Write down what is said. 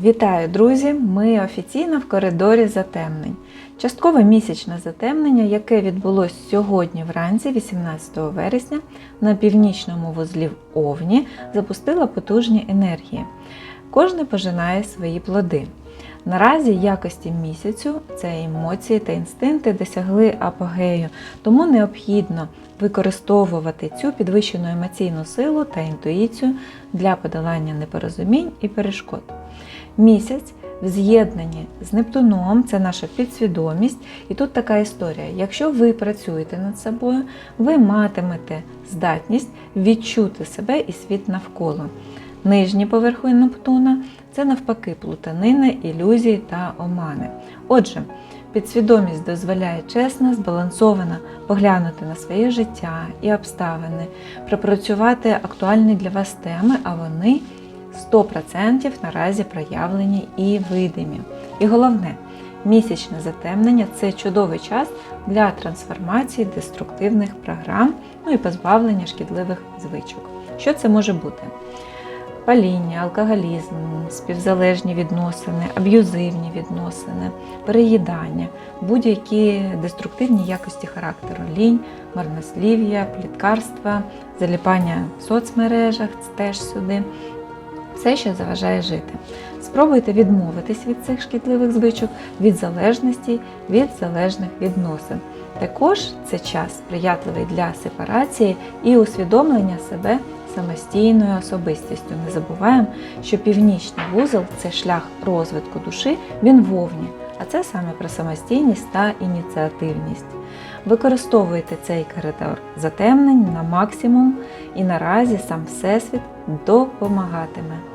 Вітаю, друзі! Ми офіційно в коридорі затемнень. Часткове місячне затемнення, яке відбулося сьогодні вранці, 18 вересня, на північному вузлі в Овні, запустило потужні енергії. Кожне пожинає свої плоди. Наразі якості місяцю це емоції та інстинкти досягли апогею, тому необхідно використовувати цю підвищену емоційну силу та інтуїцію для подолання непорозумінь і перешкод. Місяць в з'єднанні з Нептуном це наша підсвідомість. І тут така історія: якщо ви працюєте над собою, ви матимете здатність відчути себе і світ навколо. Нижні поверхи Нептуна це навпаки плутанина, ілюзії та омани. Отже, підсвідомість дозволяє чесно, збалансовано поглянути на своє життя і обставини, пропрацювати актуальні для вас теми, а вони 100% наразі проявлені і видимі. І головне, місячне затемнення це чудовий час для трансформації деструктивних програм, ну і позбавлення шкідливих звичок. Що це може бути? Паління, алкоголізм, співзалежні відносини, аб'юзивні відносини, переїдання, будь-які деструктивні якості характеру, лінь, марнослів'я, пліткарства, заліпання в соцмережах теж сюди. Все, що заважає жити. Спробуйте відмовитись від цих шкідливих звичок, від залежності, від залежних відносин. Також це час сприятливий для сепарації і усвідомлення себе самостійною особистістю. Не забуваємо, що північний вузол це шлях розвитку душі, він вовні, а це саме про самостійність та ініціативність. Використовуйте цей коридор затемнень на максимум, і наразі сам Всесвіт допомагатиме.